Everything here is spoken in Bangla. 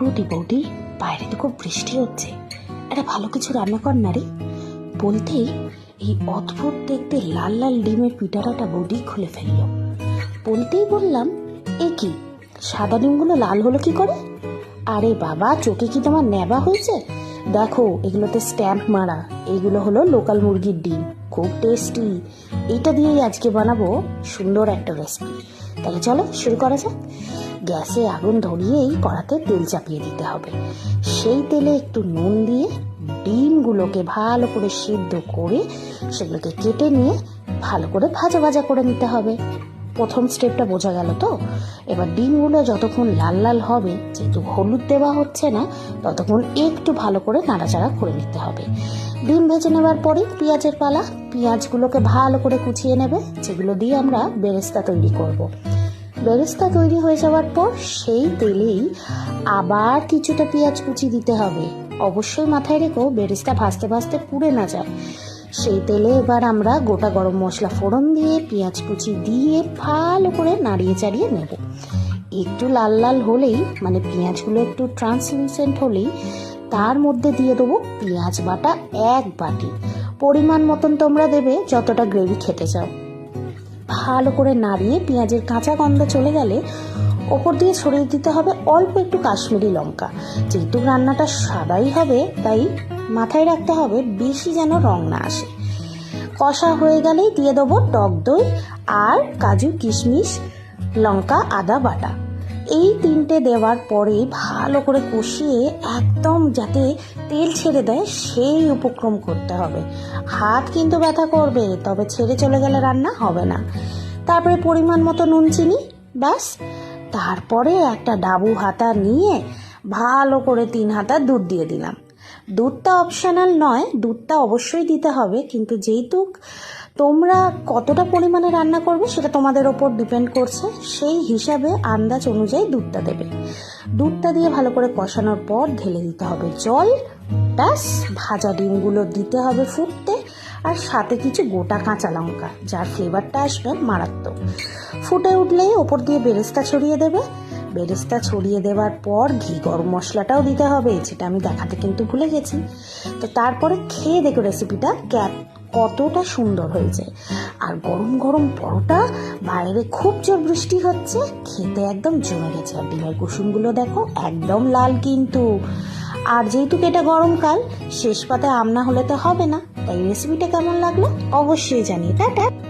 বৌদি বৌদি, বাইরে তো খুব বৃষ্টি হচ্ছে। একটা ভালো কিছু রান্না কর না রে। বলতেই এই অদ্ভুত দেখতে লাল লাল ডিমের পিটারাটা বৌদি খুলে ফেলল। বলতেই বললাম, এ কি, সাদা ডিমগুলো লাল হলো কি করে? আরে বাবা, চোখে কি তোমার নেবা হয়েছে? দেখো, এগুলোতে স্ট্যাম্প মারা এইগুলো হলো লোকাল মুরগির ডিম, খুব টেস্টি। এটা দিয়েই আজকে বানাবো সুন্দর একটা রেসিপি। তাহলে চলো, শুরু করা যাক। গ্যাসে আগুন ধরিয়েই কড়াতে তেল চাপিয়ে দিতে হবে। সেই তেলে একটু নুন দিয়ে ডিমগুলোকে ভালো করে সিদ্ধ করে সেগুলোকে কেটে নিয়ে ভালো করে ভাজা ভাজা করে নিতে হবে। প্রথম স্টেপটা বোঝা গেল তো? এবার ডিমগুলো যতক্ষণ লাল লাল হবে, যেহেতু হলুদ দেওয়া হচ্ছে না, ততক্ষণ একটু ভালো করে নাড়াচাড়া করে নিতে হবে। ডিম ভেজে নেবার পরে পেঁয়াজের পালা, পেঁয়াজগুলোকে ভালো করে কুচিয়ে নেবে, যেগুলো দিয়ে আমরা বেরেস্তা তৈরি করব। বেরেস্তা তৈরি হয়ে যাওয়ার পর সেই তেলেই আবার কিছুটা পেঁয়াজ কুচি দিতে হবে। অবশ্যই মাথায় রেখো, বেরেস্তা ভাজতে ভাজতে পুড়ে না যায়। সেই তেলে এবার আমরা গোটা গরম মশলা ফোড়ন দিয়ে পেঁয়াজ কুচি দিয়ে ভালো করে নাড়িয়ে চাড়িয়ে নেব। একটু লাল লাল হলেই মানে পেঁয়াজগুলো একটু ট্রান্সলুসেন্ট হলেই, তার মধ্যে দিয়ে দেবো পেঁয়াজ বাটা এক বাটি। পরিমাণ মতন তোমরা দেবে যতটা গ্রেভি খেতে চাও। ভালো করে নাড়িয়ে পেঁয়াজের কাঁচা গন্ধ চলে গেলে ওপর দিয়ে ছড়িয়ে দিতে হবে অল্প একটু কাশ্মীরি লঙ্কা। যেহেতু রান্নাটা সাদাই হবে, তাই মাথায় রাখতে হবে বেশি যেন রং না আসে। কষা হয়ে গেলেই দিয়ে দেবো টক দই আর কাজু কিশমিশ, লঙ্কা, আদা বাটা। এই তিনটে দেওয়ার পরে ভালো করে কষিয়ে একদম যাতে তেল ছেড়ে দেয়, সেই উপক্রম করতে হবে। হাত কিন্তু ব্যথা করবে, তবে ছেড়ে চলে গেলে রান্না হবে না। তারপরে পরিমাণ মতো নুন, চিনি, ব্যাস। তারপরে একটা ডাবু হাতা নিয়ে ভালো করে তিন হাতা দুধ দিয়ে দিলাম। দুধটা অপশনাল নয়, দুধটা অবশ্যই দিতে হবে, কিন্তু যেহেতু তোমরা কতটা পরিমাণে রান্না করবে সেটা তোমাদের ওপর ডিপেন্ড করছে। সেই হিসাবে আন্দাজ অনুযায়ী দুধটা দেবে। দুধটা দিয়ে ভালো করে কষানোর পর ঢেলে দিতে হবে জল। ব্যাস, ভাজা ডিমগুলো দিতে হবে ফুটতে আর সাথে কিছু গোটা কাঁচা লঙ্কা, যার ফ্লেভারটা আসবে মারাত্মক। ফুটে উঠলেই ওপর দিয়ে বেরেস্তা ছড়িয়ে দেবে। বেরেস্তা ছড়িয়ে দেওয়ার পর ঘি গরম মশলাটাও দিতে হবে, যেটা আমি দেখাতে কিন্তু ভুলে গেছি। তো তারপরে খেয়ে দেখো রেসিপিটা ক্যাপ কতটা সুন্দর হয়েছে। আর গরম গরম পরোটা, বাইরে খুব জোর বৃষ্টি হচ্ছে, খেতে একদম জমে গেছে। আর ডিমের কুসুমগুলো দেখো, একদম লাল কিন্তু। আর যেহেতু এটা গরমকাল, শেষ পাতে আমনা হলে তো হবে না। তাই রেসিপিটা কেমন লাগল, অবশ্যই জানিয়ে টাটা!